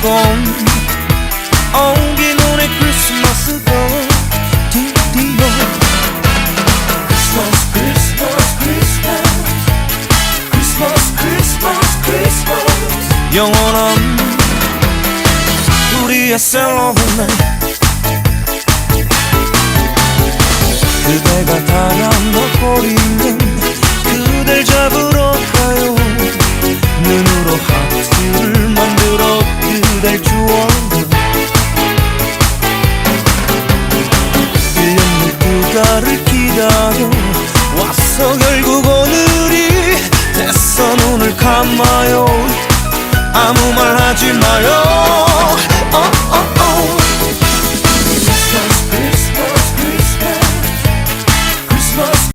bon Oggi non è Christmas bon Di Dio Christmas, Christmas, Christmas. Christmas, Christmas, Christmas. 영원한 우리의 셀러브맨 그댈 주워요 1년 누가를 기다려. 왔어 결국 오늘이 됐어 눈을 감아요. 아무 말 하지 마요